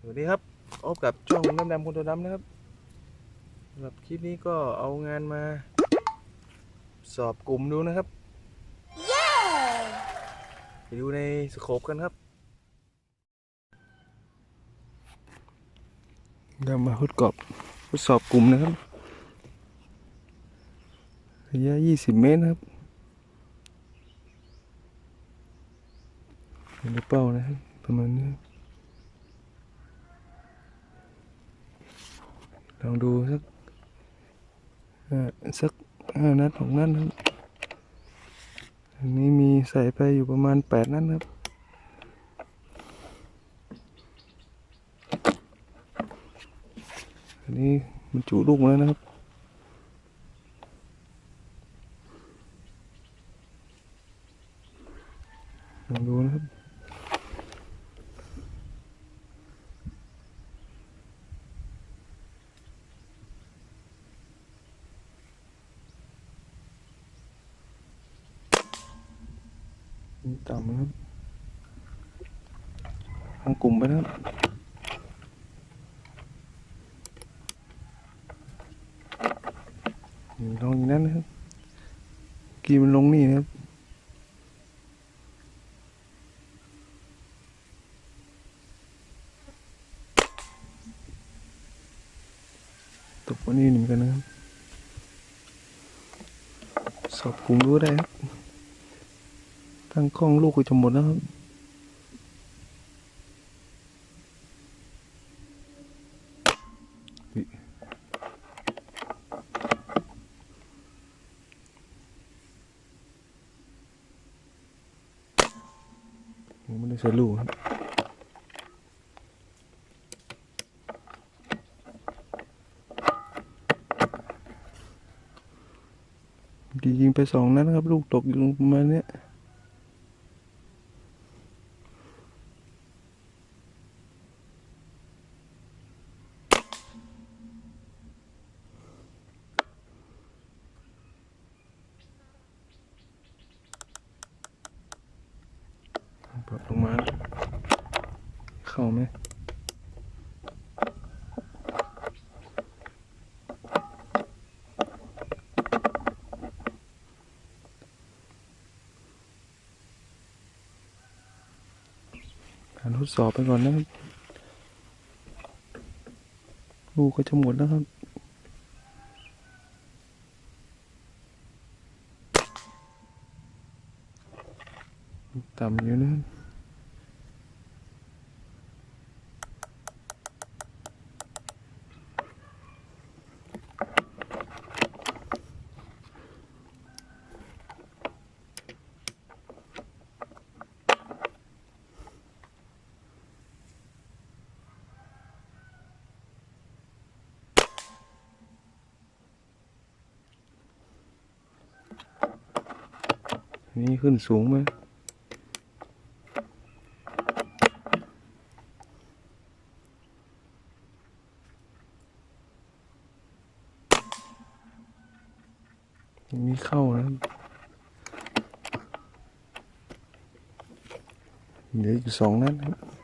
สวัสดีครับพบกับช่องน้ำดำคนตัวดำนะครับสำหรับคลิปนี้ก็เอางานมา สอบกลุ่มดูนะครับไปดูในสโคปกันครับเรามาทดกรอบทดสอบกลุ่มนะครับระยะ 20 เมตรนะครับเป็นเป้านะครับประมาณนี้ ลองดูสักสักห้านัดหกนัดครับอันนี้มีใส่ไปอยู่ประมาณแปดนัดครับอันนี้มันจุลูกมาแล้วนะครับ ลองดูนะครับ ต่ำนะครับทางกลุ่มไปนะครับนี่ลองอย่างนั้นนะครับกีมันลงนี่นะครับตกวันนี้เหมือนกันนะครับสอบกลุ่มรู้ได้ครับ ตั้งกล้องลูกก็จะหมดแล้วครับไม่ได้ใส่ลูกครับดียิงไปสองนัดครับ ลูกตกอยู่ประมาณนี้ ปรับลงมา เข้าไหมการทดสอบไปก่อนนะครับ ลูกก็จะหมดแล้วครับต่ำอยู่นะ นี่ขึ้นสูงไหมนี่เข้านะเหลืออีกสองนัดครับ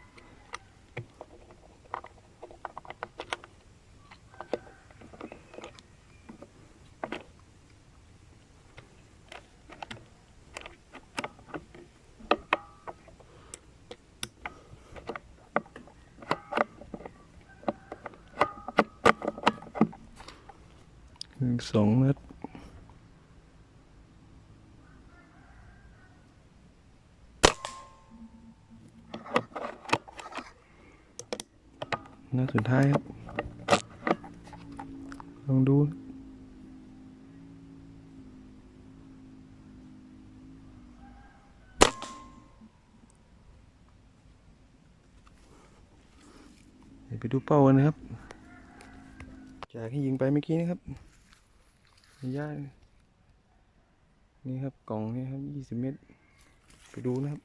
อีกสองนัดนัดสุดท้ายครับ ลองดูไปดูเป้ากันนะครับ จากที่ยิงไปเมื่อกี้นะครับ ระยะนี่ครับกล่องนี่ครับยี่สิบเมตร ไปดูนะครับ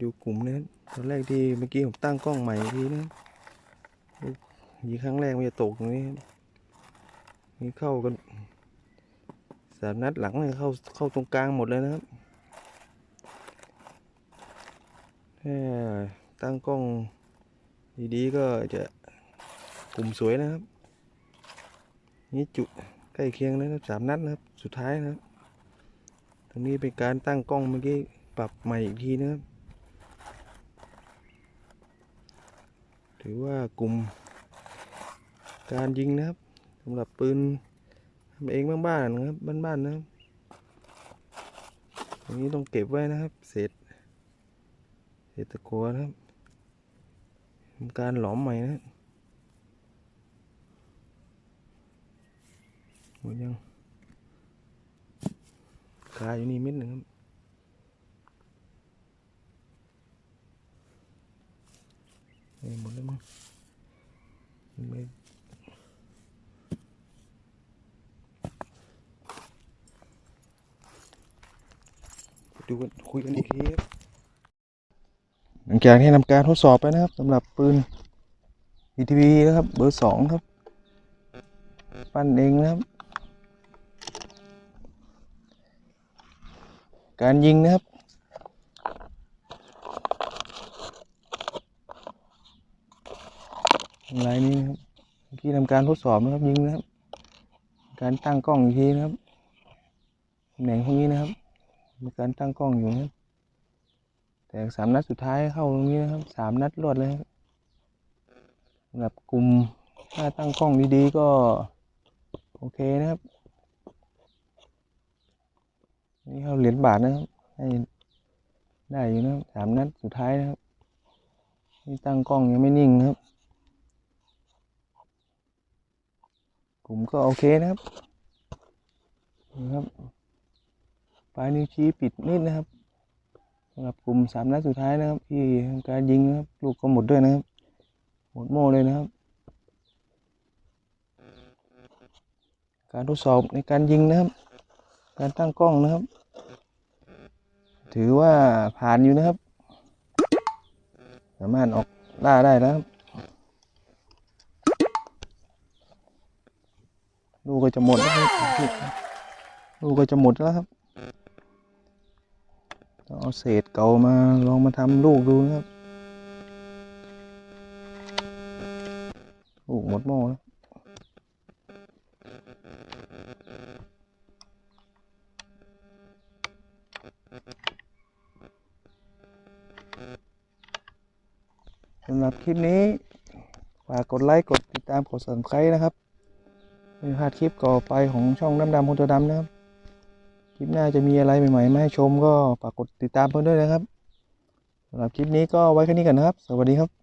ดูกลุ่มนะครับ ตอนแรกที่เมื่อกี้ผมตั้งกล้องใหม่อีกทีนะครับยีครั้งแรกมันจะตกตรงนี้ครับนี่เข้ากันสามนัดหลังเลยเข้าเข้าตรงกลางหมดเลยนะครับตั้งกล้องดีๆก็จะกลุ่มสวยนะครับ นี่จุดใกล้เคียงนะครับสามนัดนะครับ สุดท้ายนะครับ ตรงนี้เป็นการตั้งกล้องเมื่อกี้ปรับใหม่อีกทีนะครับ ถือว่ากลุ่มการยิงนะครับสำหรับปืนทำเองบ้านๆนะครับบ้านๆนะครับตรงนี้ต้องเก็บไว้นะครับ เศษเศษตะกัวนะครับทำการหลอมใหม่นะหมดยังคาอยู่นี่เม็ดหนึ่งครับ เอ้ยหมดแล้วมั้งไม่ดูกันคุยกันอีกทีครับหลังจากที่ทำการทดสอบไปนะครับสำหรับปืน ETV นะครับ เบอร์สองครับ ปั้นเองนะครับ การยิงนะครับ ลายนี้ครับเมื่อกี้ทำการทดสอบนะครับยิงนะครับ การตั้งกล้องอีกทีนะครับตำแหน่งพวกนี้นะครับ มีการตั้งกล้องอยู่นะครับแต่สามนัดสุดท้ายเข้าตรงนี้นะครับสามนัดรวดเลยครับสำหรับกลุ่มถ้าตั้งกล้องดีๆก็โอเคนะครับ นี่เขาเหรียญบาทนะครับให้ได้อยู่นะครับสามนัดสุดท้ายนะครับนี่ตั้งกล้องยังไม่นิ่งนะครับ ผมก็โอเคนะครับนะครับปลายนิ้วชี้ปิดนิดนะครับสำหรับกลุ่มสามนัดสุดท้ายนะครับ ที่ทำการยิงนะครับ ลูกก็หมดด้วยนะครับ หมดโม่เลยนะครับ การทดสอบในการยิงนะครับ การตั้งกล้องนะครับ ถือว่าผ่านอยู่นะครับ สามารถออกล่าได้แล้วครับลู กก็จะหมดแล้วครับลูกก็จะหมดแล้วครับต้องเอาเศษเก่ามาลองมาทำลูกดูนะครับลูกหมดหม้อแล้วสำหรับคลิปนี้ ฝากกดไลค์ กดติดตาม กด subscribe นะครับ ไม่พลาดคลิปก่อไปของช่องดำดำคนตัวดำนะครับ คลิปหน้าจะมีอะไรใหม่ๆมาให้ชมก็ฝากกดติดตามเพื่อนด้วยนะครับสำหรับคลิปนี้ก็ไว้แค่นี้ก่อนนะครับ สวัสดีครับ